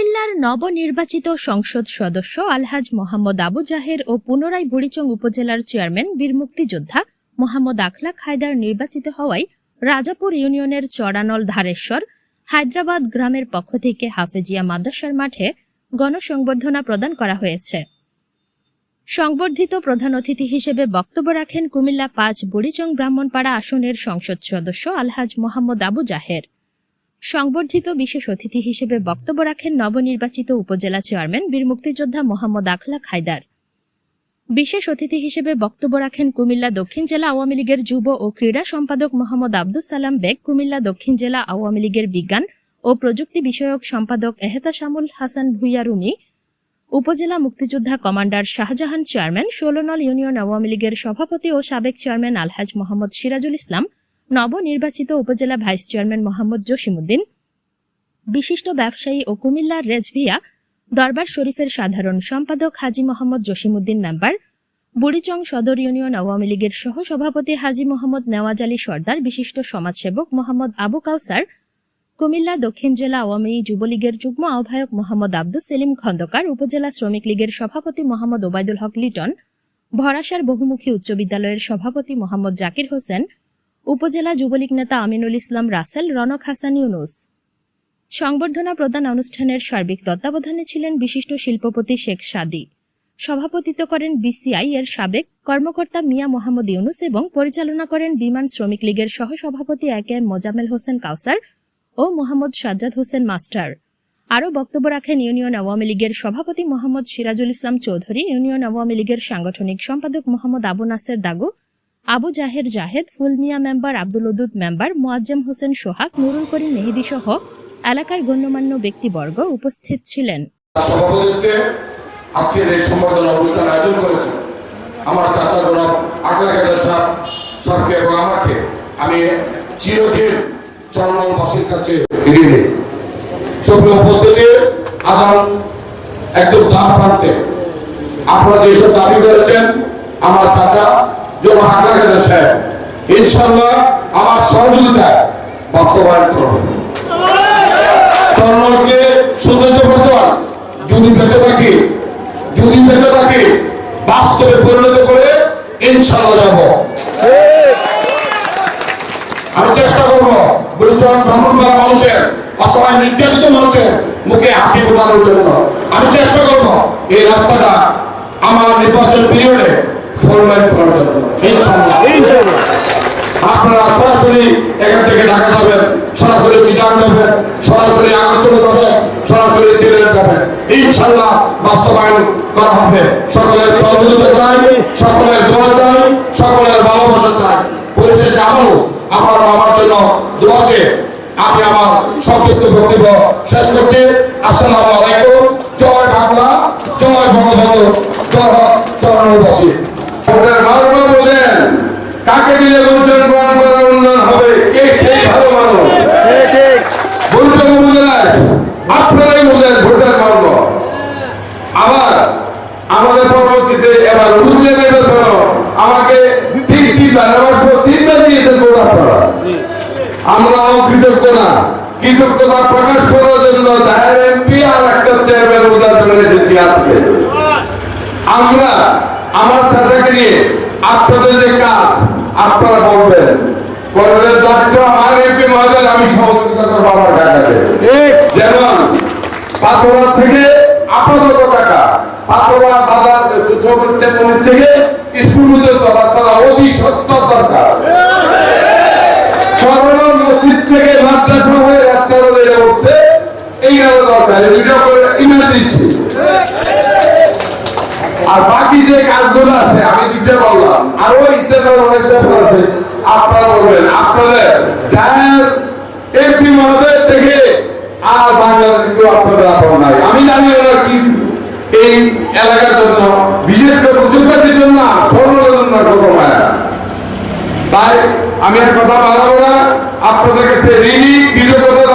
কুমিল্লার নবনির্বাচিত সংসদ সদস্য আলহাজ মোহাম্মদ আবু জাহের ও পুনরায় বুড়িচং উপজেলার চেয়ারম্যান বীর মুক্তিযোদ্ধা মোহাম্মদ আখলাক হায়দার নির্বাচিত হওয়ায় রাজাপুর ইউনিয়নের চড়ানল ধারেশ্বর, হায়দ্রাবাদ গ্রামের পক্ষ থেকে হাফেজিয়া মাদ্রাসার মাঠে গণসংবর্ধনা প্রদান করা হয়েছে। সংবর্ধিত প্রধান অতিথি হিসেবে বক্তব্য রাখেন কুমিল্লা পাঁচ বুড়িচং ব্রাহ্মণপাড়া আসনের সংসদ সদস্য আলহাজ মোহাম্মদ আবু জাহের। সংবর্ধিত বিশেষ অতিথি হিসেবে বক্তব্য রাখেন নবনির্বাচিত উপজেলা চেয়ারম্যান বীর মুক্তিযোদ্ধা মোহাম্মদ আখলা হায়দার বিশেষ অতিথি হিসেবে বক্তব্য রাখেন কুমিল্লা দক্ষিণ জেলা আওয়ামী লীগের যুব ও ক্রীড়া সম্পাদক মোহাম্মদ আব্দুল সালাম বেগ, কুমিল্লা দক্ষিণ জেলা আওয়ামী লীগের বিজ্ঞান ও প্রযুক্তি বিষয়ক সম্পাদক এহতাশামুল হাসান ভুইয়া রুমি উপজেলা মুক্তিযোদ্ধা commander Shahjahan chairman Sholonol union Awami লীগের সভাপতি ও সাবেক চেয়ারম্যান আলহাজ মোহাম্মদ সিরাজুল ইসলাম নবনির্বাচিত উপজেলা ভাইস চেয়ারম্যান মোহাম্মদ জসিমুদ্দিন বিশিষ্ট ব্যবসায়ী ও কুমিল্লার রেজভিয়া দরবার শরীফের সাধারণ সম্পাদক হাজি মোহাম্মদ জসিমুদ্দিন মেম্বার বুড়িচং সদর ইউনিয়ন আওয়ামী লীগের সহ সভাপতি হাজি মোহাম্মদ নেওয়াজ আলী সর্দার, বিশিষ্ট সমাজসেবক মোহাম্মদ আবু কাউসার, কুমিল্লা দক্ষিণ জেলা আওয়ামী যুবলীগের যুগ্ম আহ্বায়ক মোহাম্মদ আব্দুল সেলিম খন্দকার, উপজেলা শ্রমিক লীগের সভাপতি মোহাম্মদ ওবায়দুল হক লিটন, ভরাসার বহুমুখী উচ্চ বিদ্যালয়ের সভাপতি মোহাম্মদ জাকির হোসেন উপজেলা যুবলীগ নেতা আমিনুল ইসলাম রাসেল, রনক হাসান ইউনুস। সংবর্ধনা প্রদান অনুষ্ঠানের সার্বিক তত্ত্বাবধানে ছিলেন বিশিষ্ট শিল্পপতি শেখ সাদি। সভাপতিত্ব করেন বিসিআই এর সাবেক কর্মকর্তা মিয়া মোহাম্মদ ইউনুস এবং পরিচালনা করেন বিমান শ্রমিক লীগের সহসভাপতি A K M Mozammel Hossain Kawsar O Mohammad Sajjad Hossain master. আরও বক্তব্য রাখেন ইউনিয়ন আওয়ামী লীগের সভাপতি মোহাম্মদ সিরাজুল ইসলাম চৌধুরী, ইউনিয়ন আওয়ামী লীগের সাংগঠনিক সম্পাদক মোহাম্মদ আবু নাসের দাগু আবু জাহের জাহেদ ফুলমিয়া মেম্বার, আব্দুল উদুদ মেম্বার, মোয়াজ্জেম হোসেন সোহাগ, নুরুল করিম মেহেদি সহ এলাকার গণ্যমান্য ব্যক্তিবর্গ উপস্থিত ছিলেন। আজকের এই সম্বর্ধনা অনুষ্ঠান আয়োজন করেছে আমার চাচা জনাব এবং আমাকে। আমি চিরদিন চরণবাসীর কাছে উপস্থিতি একদম প্রান্তে আপনারা যেসব দাবি করেছেন, আমার চাচা আগলা গেদার সাহেব ইনশাল্লাহ আমার সহযোগিতায় বাস্তবায়ন করবেন চরণকে সৌন্দর্য বর্তমান যদি বেঁচে থাকি, যদি বেঁচে থাকি, বাস্তবে পরিণত করে ইনশাল্লাহ যাব। আমি চেষ্টা করব বলছেন ভ্রমণ করা মানুষের, অসহায় নির্যাতিত মানুষের মুখে হাসি ফোটানোর জন্য। আমি চেষ্টা করব, এই রাস্তাটা আমার নির্বাচন পিরিয়ডে ফরমাইন করার জন্য। ইনশাল্লাহ আপনারা সরাসরি এখান থেকে ঢাকা যাবেন সরাসরি চিটাং যাবেন সরাসরি আগরতলা যাবেন সরাসরি সিলেট যাবেন ইনশাল্লাহ বাস্তবায়ন করা হবে। সকলের সহযোগিতা চাই সকলের দোয়া চাই সকলের ভালোবাসা চাই। পরিশেষে আবারও আমার জন্য দোয়া চেয়ে আমি আমার সংক্ষিপ্ত বক্তব্য শেষ করছি। আসসালামু আলাইকুম। জয় বাংলা জয় বঙ্গবন্ধু। আমরাও কৃতজ্ঞ না। কৃতজ্ঞতা প্রকাশ করার জন্য জাহের এমপি আর একটা চেয়ারম্যান উদাহরণ এসেছি আজকে। আমরা আমার চাচাকে নিয়ে আপনাদের যে কাজ আপনারা বলবেন। করবেন দায়িত্ব আমার এমপি মহোদয় আমি সহযোগিতা করব আমার কাছে যেমন পাথরা থেকে আপাতত টাকা পাথরা বাজার চৌমনি থেকে স্কুল পর্যন্ত বাচ্চারা অতি সত্তর দরকার। দরকার, এই আর বাকি যে কাজগুলো আছে, আমি দুইটা বললাম। আরও ইত্যাদি অনেক ব্যাপার আছে, আপনারা বলবেন। আপনাদের, যার এমপি মহোদয় থেকে আর বাংলাদেশ কেউ আপনাদের আপন নাই। আমি জানি ওরা কি এই এলাকার জন্য, বিশেষ করে প্রযুক্তির জন্য ধর্মের জন্য মায়া তাই আমি আর কথা বাড়াবো না আপনাদের কাছে ঋণী কৃতজ্ঞতা